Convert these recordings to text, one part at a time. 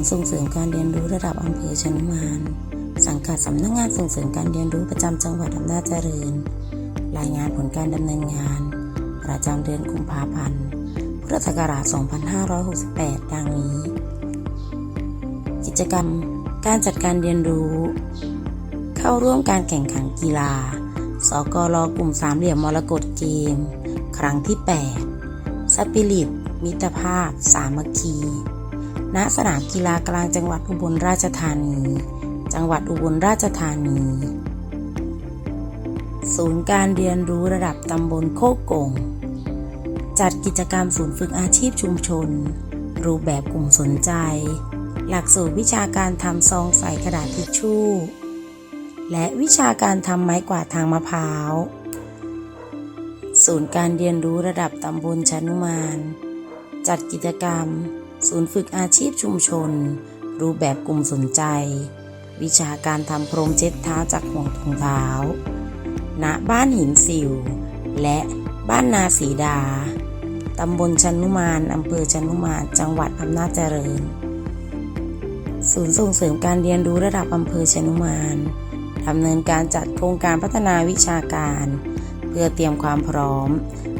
นย์ส่งเสริมการเรียนรู้ระดับอำเภอชนุมาน สังกัดสำนักงานส่งเสริมการเรียนรู้ประจำจังหวัดอำนาจเจริญ รายงานผลการดำเนินงาน ประจำเดือนกุมภาพันธ์พุทธศักราช 2568 ดังนี้ กิจกรรมการจัดการเรียนรู้ เข้าร่วมการแข่งขันกีฬา สกลกลุ่มสามเหลี่ยมมรกตเกม ครั้งที่ 8 สปิริต มิตรภาพ สามัคคี ณสนามกีฬากลางจังหวัดอุบลราชธานี จังหวัดอุบลราชธานี ศูนย์การเรียนรู้ระดับตำบลโคกกงจัดกิจกรรมศูนย์ฝึกอาชีพชุมชน รูปแบบกลุ่มสนใจ หลักสูตรวิชาการทำซองใส่กระดาษทิชชู่ และวิชาการทำไม้กวาดทางมะพร้าว ศูนย์การเรียนรู้ระดับตำบลชนุมาน จัดกิจกรรม ศูนย์ฝึกอาชีพชุมชน รูปแบบกลุ่มสนใจ วิชาการทำพรมเช็ดเท้าจากห่วงถุงเท้า ณ บ้านหินสิว และบ้านนาสีดา ตำบลชนุมาน อำเภอชนุมาน จังหวัดอำนาจเจริญ ศูนย์ส่งเสริมการเรียนรู้ระดับอำเภอชนุมานดำเนินการจัดโครงการพัฒนาวิชาการ เพื่อเตรียมความพร้อม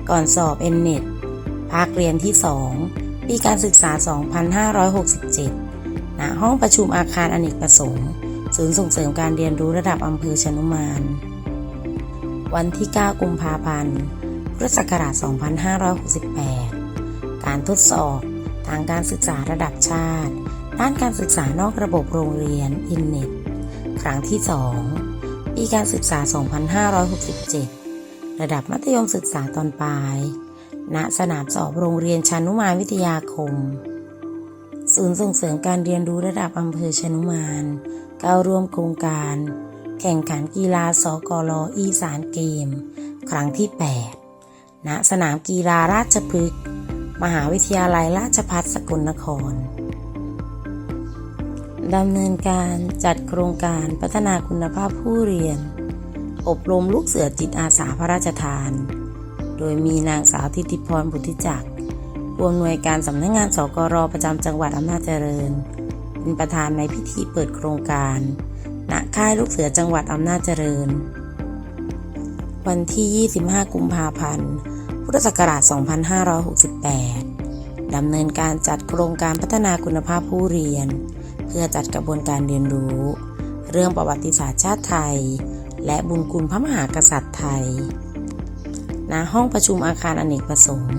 ก่อนสอบเอ็นเน็ตภาคเรียนที่ 2 ปีการศึกษา 2567ณห้องประชุมอาคารอเนกประสงค์ ศูนย์ส่งเสริมการเรียนรู้ระดับอำเภอชนุมาน วันที่ 9 กุมภาพันธ์ พุทธศักราช 2568 การทดสอบทางการศึกษาระดับชาติ ด้านการศึกษานอกระบบโรงเรียนอินเน็ตครั้งที่ 2 ปีการศึกษา 2567 ระดับมัธยมศึกษาตอนปลาย ณสนามสอบโรงเรียนชานุมานวิทยาคม ศูนย์ส่งเสริมการเรียนรู้ระดับอำเภอชนุมานก้าร่วมโครงการ แข่งขันกีฬาสกลอีสานเกม ครั้งที่ 8 ณ สนามกีฬาราชพฤกษ์มหาวิทยาลัยราชภัฏสกลนครดำเนินการจัดโครงการพัฒนาคุณภาพผู้เรียน อบรมลูกเสือจิตอาสาพระราชทาน โดยมีนางสาวทิติพรบุตริจักรผู้อำนวยการสำนักงงานสกรประจำจังหวัดอำนาจเจริญ เป็นประธานในพิธีเปิดโครงการณค่ายลูกเสือจังหวัดอำนาจเจริญ วันที่ 25 กุมภาพันธ์ พุทธศักราช 2568 ดำเนินการจัดโครงการพัฒนาคุณภาพผู้เรียน เพื่อจัดกระบวนการเรียนรู้ เรื่องประวัติศาสตร์ชาติไทย และบุญคุณพระมหากษัตริย์ไทย ณห้องประชุมอาคารอเนกประสงค์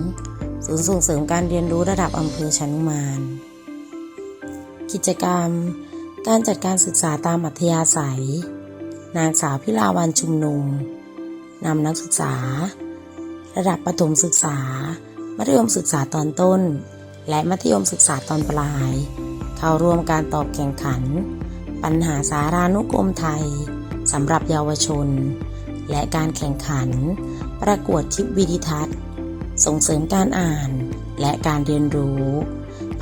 ศูนย์ส่งเสริมการเรียนรู้ระดับอำเภอชนุมาน กิจกรรม การจัดการศึกษาตามอัธยาศัย นางสาวพิลาวันชุมนุมนำนักศึกษา ระดับประถมศึกษา มัธยมศึกษาตอนต้น และมัธยมศึกษาตอนปลาย เข้าร่วมการตอบแข่งขัน ปัญหาสารานุกรมไทยสำหรับเยาวชน และการแข่งขัน ประกวดคลิปวิดิทัศน์ ส่งเสริมการอ่าน และการเรียนรู้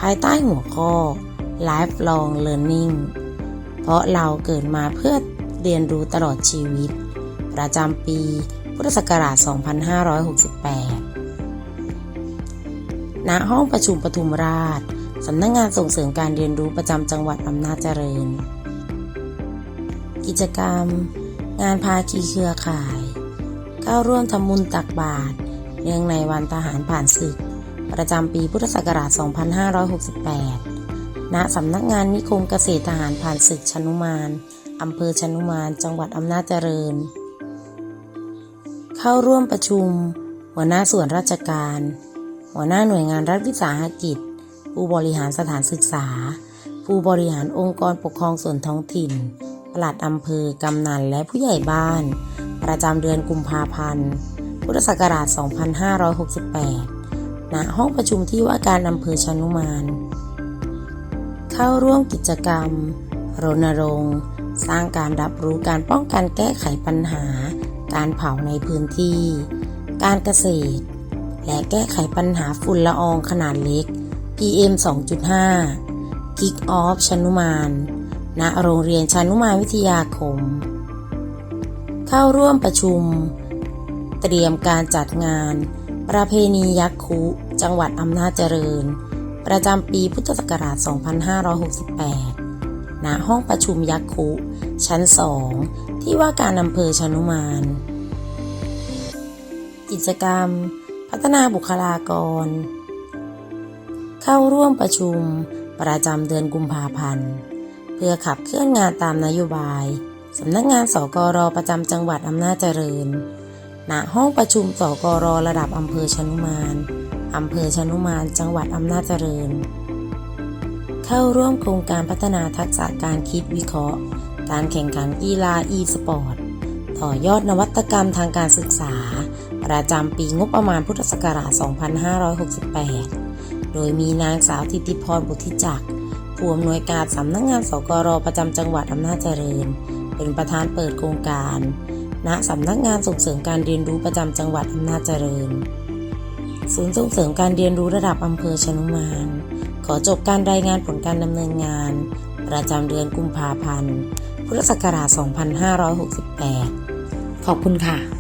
ภายใต้หัวข้อ Lifelong Learning เพราะเราเกิดมาเพื่อเรียนรู้ตลอดชีวิต ประจำปีพุทธศักราช 2568 ณ ห้องประชุมปทุมราช สำนักงงานส่งเสริมการเรียนรู้ประจำจังหวัดอำนาจเจริญ กิจกรรม งานภาคีเครือข่าย เข้าร่วมทำบุญตักบาตรเนื่องในวันทหารผ่านศึก ประจำปีพุทธศักราช 2568 ณ สำนักงานนิคมเกษตรทหารผ่านศึกชนุมาน อำเภอชนุมาน จังหวัดอำนาจเจริญ เข้าร่วมประชุม หัวหน้าส่วนราชการ หัวหน้าหน่วยงานรัฐวิสาหกิจ ผู้บริหารสถานศึกษา ผู้บริหารองค์กรปกครองส่วนท้องถิ่น ปลัดอำเภอกำนันและผู้ใหญ่บ้าน ประจำเดือนกุมภาพันธ์ พุทธศักราช 2568 ณ ห้องประชุมที่ว่าการอำเภอชนุมาน เข้าร่วมกิจกรรม รณรงค์ สร้างการรับรู้การป้องกันแก้ไขปัญหา การเผาในพื้นที่ การเกษตร และแก้ไขปัญหาฝุ่นละอองขนาดเล็ก PM 2.5 Kick Off ชนุมาน ณโรงเรียนชานุมานวิทยาคม เข้าร่วมประชุม เตรียมการจัดงาน ประเพณียักษ์คุ จังหวัดอำนาจเจริญ ประจำปีพุทธศักราช 2568 ณ ห้องประชุมยักษ์คุ ชั้น 2 ที่ว่าการอำเภอชนุมาน กิจกรรม พัฒนาบุคลากร เข้าร่วมประชุมประจำเดือนกุมภาพันธ์ พื่อขับเคลื่อนงานตามนโยบายสำนักงานสกรประจำจังหวัดอำนาจเจริญ ณ ห้องประชุมสกรระดับอำเภอชนุมาน อำเภอชนุมาน จังหวัดอำนาจเจริญ เข้าร่วมโครงการพัฒนาทักษะการคิดวิเคราะห์ การแข่งขันกีฬา e-sport ต่อยอดนวัตกรรมทางการศึกษา ประจำปีงบประมาณพุทธศักราช 2568 โดยมีนางสาวทิติพรบุตธิจักร ผู้อำนวยการสำนักงงานสกรประจำจังหวัดอำนาจเจริญ เป็นประธานเปิดโครงการ ณสำนักงานส่งเสริมการเรียนรู้ประจำจังหวัดอำนาจเจริญ ศูนย์ส่งเสริมการเรียนรู้ระดับอำเภอชนุมาน ขอจบการรายงานผลการดำเนินงาน ประจำเดือนกุมภาพันธ์ พุทธศักราช 2568 ขอบคุณค่ะ